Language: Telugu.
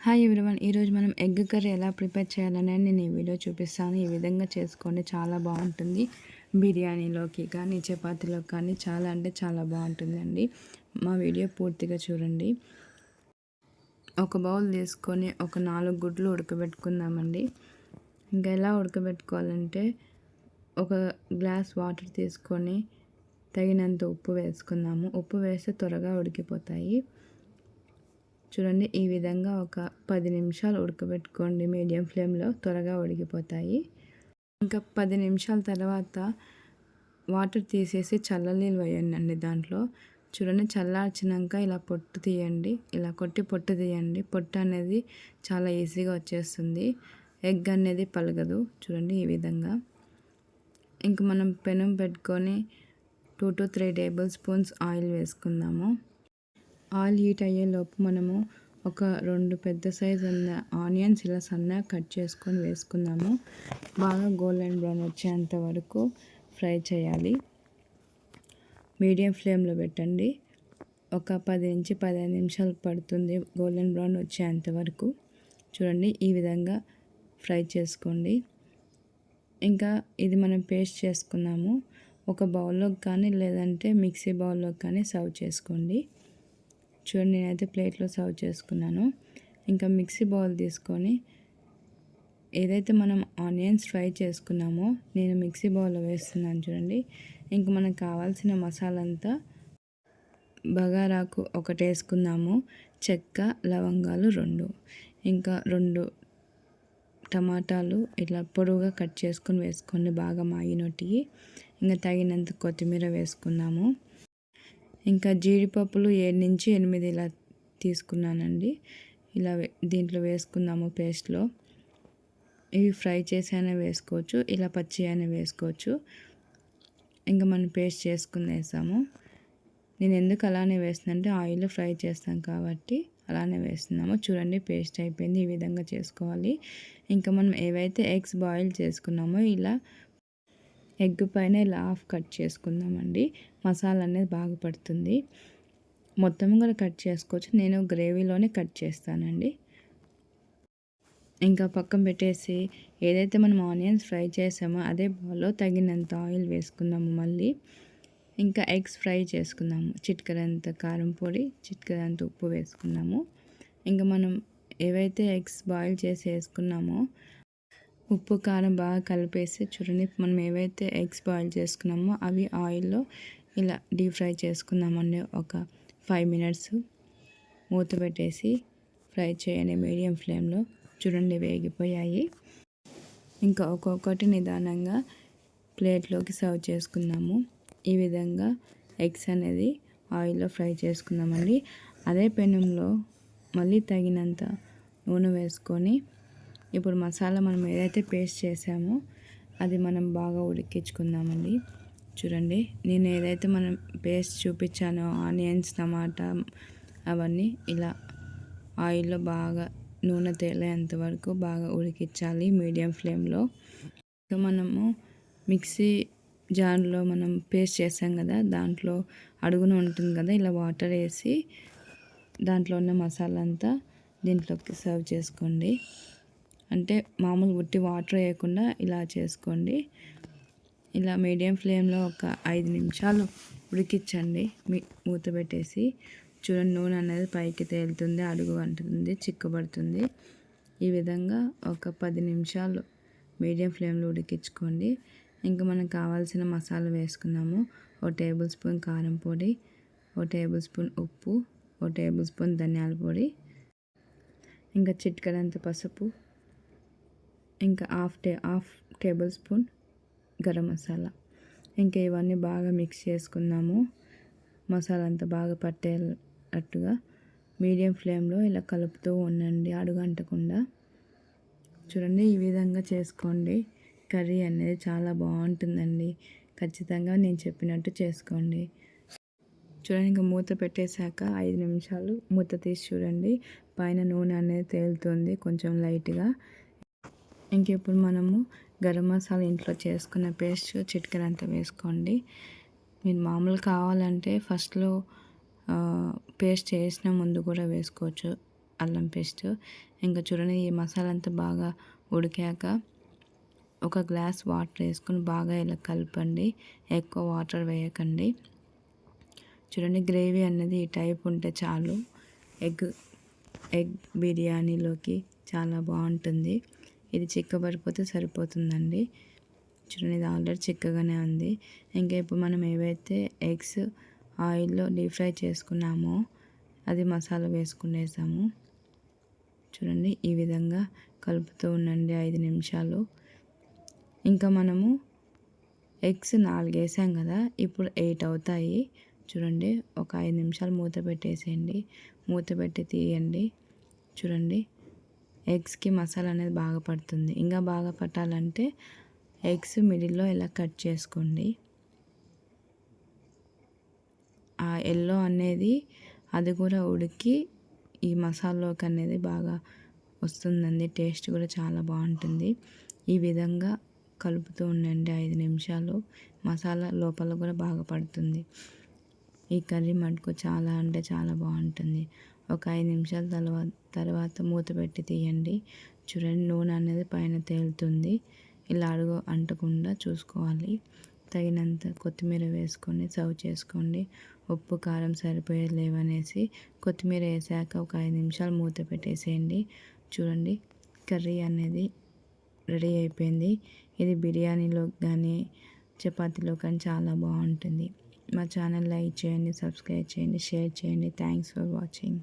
హాయ్ ఎవ్రీవన్ ఈరోజు మనం ఎగ్ కర్రీ ఎలా ప్రిపేర్ చేయాలని నేను ఈ వీడియో చూపిస్తాను. ఈ విధంగా చేసుకోండి చాలా బాగుంటుంది. బిర్యానీలోకి కానీ చపాతీలోకి కానీ చాలా అంటే చాలా బాగుంటుందండి. మా వీడియో పూర్తిగా చూడండి. ఒక బౌల్ తీసుకొని ఒక నాలుగు గుడ్లు ఉడకబెట్టుకుందామండి. ఇంకా ఎలా ఉడకబెట్టుకోవాలంటే ఒక గ్లాస్ వాటర్ తీసుకొని తగినంత ఉప్పు వేసుకుందాము. ఉప్పు వేస్తే త్వరగా ఉడికిపోతాయి. చూడండి ఈ విధంగా ఒక పది నిమిషాలు ఉడకబెట్టుకోండి. మీడియం ఫ్లేమ్లో త్వరగా ఉడికిపోతాయి. ఇంకా పది నిమిషాల తర్వాత వాటర్ తీసేసి చల్లనీళ్ళు వేయండి దాంట్లో. చూడండి చల్లార్చినాక ఇలా పొట్టు తీయండి. ఇలా కొట్టి పొట్టు తీయండి. పొట్టు అనేది చాలా ఈజీగా వచ్చేస్తుంది. ఎగ్ అనేది పలగదు. చూడండి ఈ విధంగా. ఇంక మనం పెనం పెట్టుకొని two to three tablespoons oil వేసుకుందాము. ఆయిల్ హీట్ అయ్యేలోపు మనము ఒక రెండు పెద్ద సైజ్ ఉన్న ఆనియన్స్ ఇలా సన్నగా కట్ చేసుకొని వేసుకుందాము. బాగా గోల్డెన్ బ్రౌన్ వచ్చేంత వరకు ఫ్రై చేయాలి. మీడియం ఫ్లేమ్లో పెట్టండి. ఒక పది నుంచి పదిహేను నిమిషాలు పడుతుంది గోల్డెన్ బ్రౌన్ వచ్చేంత వరకు. చూడండి ఈ విధంగా ఫ్రై చేసుకోండి. ఇంకా ఇది మనం పేస్ట్ చేసుకున్నాము. ఒక బౌల్లోకి కానీ లేదంటే మిక్సీ బౌల్లోకి కానీ సర్వ్ చేసుకోండి. చూడండి నేనైతే ప్లేట్లో సర్వ్ చేసుకున్నాను. ఇంకా మిక్సీ బౌల్ తీసుకొని ఏదైతే మనం ఆనియన్స్ ఫ్రై చేసుకున్నామో నేను మిక్సీ బౌల్లో వేస్తున్నాను చూడండి. ఇంకా మనకు కావాల్సిన మసాలంతా బగారాకు ఒకటి వేసుకుందాము. చెక్క లవంగాలు రెండు. ఇంకా రెండు టమాటాలు ఇట్లా పొడవుగా కట్ చేసుకొని వేసుకోండి బాగా మాగినొట్టి ఇంకా తగినంత కొత్తిమీర వేసుకున్నాము ఇంకా జీడిపప్పులు ఏడు నుంచి ఎనిమిది ఇలా తీసుకున్నానండి. ఇలా దీంట్లో వేసుకుందాము పేస్ట్లో. ఇవి ఫ్రై చేసి అయినా వేసుకోవచ్చు ఇలా పచ్చి అయినా వేసుకోవచ్చు. ఇంకా మనం పేస్ట్ చేసుకుని వేసాము. నేను ఎందుకు అలానే అంటే ఆయిల్ ఫ్రై చేస్తాం కాబట్టి అలానే వేస్తున్నాము. చూడండి పేస్ట్ అయిపోయింది ఈ విధంగా చేసుకోవాలి. ఇంకా మనం ఏవైతే ఎగ్స్ బాయిల్ చేసుకున్నామో ఇలా ఎగ్ పైన ఇలా హాఫ్ కట్ చేసుకుందామండి. మసాలా అనేది బాగా పడుతుంది. మొత్తం కూడా కట్ చేసుకోవచ్చు. నేను గ్రేవీలోనే కట్ చేస్తానండి. ఇంకా పక్కన పెట్టేసి ఏదైతే మనం ఆనియన్స్ ఫ్రై చేసామో అదే బౌల్లో తగినంత ఆయిల్ వేసుకుందాము మళ్ళీ. ఇంకా ఎగ్స్ ఫ్రై చేసుకుందాము. చిట్కరంత కారం పొడి చిట్కరంత ఉప్పు వేసుకున్నాము ఇంకా మనం ఏవైతే ఎగ్స్ బాయిల్ చేసి వేసుకున్నామో ఉప్పు కారం బాగా కలిపేసి చూడండి మనం ఏవైతే ఎగ్స్ బాయిల్ చేసుకున్నామో అవి ఆయిల్లో ఇలా డీప్ ఫ్రై చేసుకుందామండి. ఒక ఫైవ్ మినిట్స్ మూత పెట్టేసి ఫ్రై చేయండి మీడియం ఫ్లేమ్లో. చూడండి వేగిపోయాయి. ఇంకా ఒక్కొక్కటి నిదానంగా ప్లేట్లోకి సర్వ్ చేసుకుందాము. ఈ విధంగా ఎగ్స్ అనేది ఆయిల్లో ఫ్రై చేసుకుందామండి. అదే పెనంలో మళ్ళీ తగినంత నూనె వేసుకొని ఇప్పుడు మసాలా మనం ఏదైతే పేస్ట్ చేసామో అది మనం బాగా ఉడికించుకుందామండి. చూడండి నేను ఏదైతే మనం పేస్ట్ చూపించానో ఆనియన్స్ టమాటా అవన్నీ ఇలా ఆయిల్లో బాగా నూనె తేలేంత వరకు బాగా ఉడికించాలి మీడియం ఫ్లేమ్లో. ఇంకా మనము మిక్సీ జార్లో మనం పేస్ట్ చేసాం కదా దాంట్లో అడుగున ఉంటుంది కదా ఇలా వాటర్ వేసి దాంట్లో ఉన్న మసాలా అంతా దీంట్లోకి సర్వ్ చేసుకోండి. అంటే మామూలు ఉట్టి వాటర్ వేయకుండా ఇలా చేసుకోండి. ఇలా మీడియం ఫ్లేమ్లో ఒక ఐదు నిమిషాలు ఉడికించండి. మీ మూత పెట్టేసి చూడండి నూనె అనేది పైకి తేలుతుంది అడుగు అంటుంది చిక్కబడుతుంది. ఈ విధంగా ఒక పది నిమిషాలు మీడియం ఫ్లేమ్లో ఉడికించుకోండి. ఇంకా మనకు కావాల్సిన మసాలా వేసుకున్నాము ఒక టేబుల్ స్పూన్ కారం పొడి ఒక టేబుల్ స్పూన్ ఉప్పు ఒక టేబుల్ స్పూన్ ధనియాల పొడి ఇంకా చిట్కడంత పసుపు ఇంకా హాఫ్ టే half tablespoon garam masala. ఇంకా ఇవన్నీ బాగా మిక్స్ చేసుకుందాము. మసాలా అంతా బాగా పట్టేటట్టుగా మీడియం ఫ్లేమ్లో ఇలా కలుపుతూ ఉండండి అడుగంటకుండా. చూడండి ఈ విధంగా చేసుకోండి. కర్రీ అనేది చాలా బాగుంటుందండి. ఖచ్చితంగా నేను చెప్పినట్టు చేసుకోండి. చూడండి ఇంకా మూత పెట్టేశాక ఐదు నిమిషాలు మూత తీసి చూడండి. పైన నూనె అనేది తేలుతుంది కొంచెం లైట్గా. ఇంక ఇప్పుడు మనము గరం మసాలా ఇంట్లో చేసుకున్న పేస్ట్ చిటికెన్ అంతా వేసుకోండి. మీరు మామూలు కావాలంటే ఫస్ట్లో పేస్ట్ చేసిన ముందు కూడా వేసుకోవచ్చు అల్లం పేస్ట్. ఇంకా చూడండి ఈ మసాలా అంతా బాగా ఉడికాక ఒక గ్లాస్ వాటర్ వేసుకొని బాగా ఇలా కలపండి. ఎక్కువ వాటర్ వేయకండి. చూడండి గ్రేవీ అన్నది ఈ టైప్ ఉంటే చాలు. ఎగ్ ఎగ్ బిర్యానీలోకి చాలా బాగుంటుంది. ఇది చిక్కబడిపోతే సరిపోతుందండి. చూడండి ఇది ఆల్రెడీ చిక్కగానే ఉంది. ఇంకా ఇప్పుడు మనం ఏవైతే ఎగ్స్ ఆయిల్లో డీప్ ఫ్రై చేసుకున్నామో అది మసాలా వేసుకునేసాము. చూడండి ఈ విధంగా కలుపుతూ ఉండండి ఐదు నిమిషాలు. ఇంకా మనము ఎగ్స్ నాలుగు వేసాం కదా ఇప్పుడు ఎయిట్ అవుతాయి. చూడండి ఒక ఐదు నిమిషాలు మూత పెట్టేసేయండి. మూత పెట్టి తీయండి. చూడండి ఎగ్స్కి మసాలా అనేది బాగా పడుతుంది. ఇంకా బాగా పట్టాలంటే ఎగ్స్ మిడిల్లో ఇలా కట్ చేసుకోండి. ఆ ఎల్లో అనేది అది కూడా ఉడికి ఈ మసాలాలోకి అనేది బాగా వస్తుందండి. టేస్ట్ కూడా చాలా బాగుంటుంది. ఈ విధంగా కలుపుతూ ఉండండి ఐదు నిమిషాలు. మసాలా లోపల కూడా బాగా పడుతుంది. ఈ కర్రీ మటుకు చాలా అంటే చాలా బాగుంటుంది. ఒక ఐదు నిమిషాల తర్వాత తర్వాత మూత పెట్టి తీయండి. చూడండి నూనె అనేది పైన తేలుతుంది. ఇలా అడుగు అంటకుండా చూసుకోవాలి. తగినంత కొత్తిమీర వేసుకొని సర్వ్ చేసుకోండి. ఉప్పు కారం సరిపోయేది లేవనేసి కొత్తిమీర వేసాక ఒక ఐదు నిమిషాలు మూత పెట్టేసేయండి. చూడండి కర్రీ అనేది రెడీ అయిపోయింది. ఇది బిర్యానీలో కానీ చపాతీలో కానీ చాలా బాగుంటుంది. మా ఛానల్ లైక్ చేయండి సబ్స్క్రైబ్ చేయండి షేర్ చేయండి. Thanks for watching.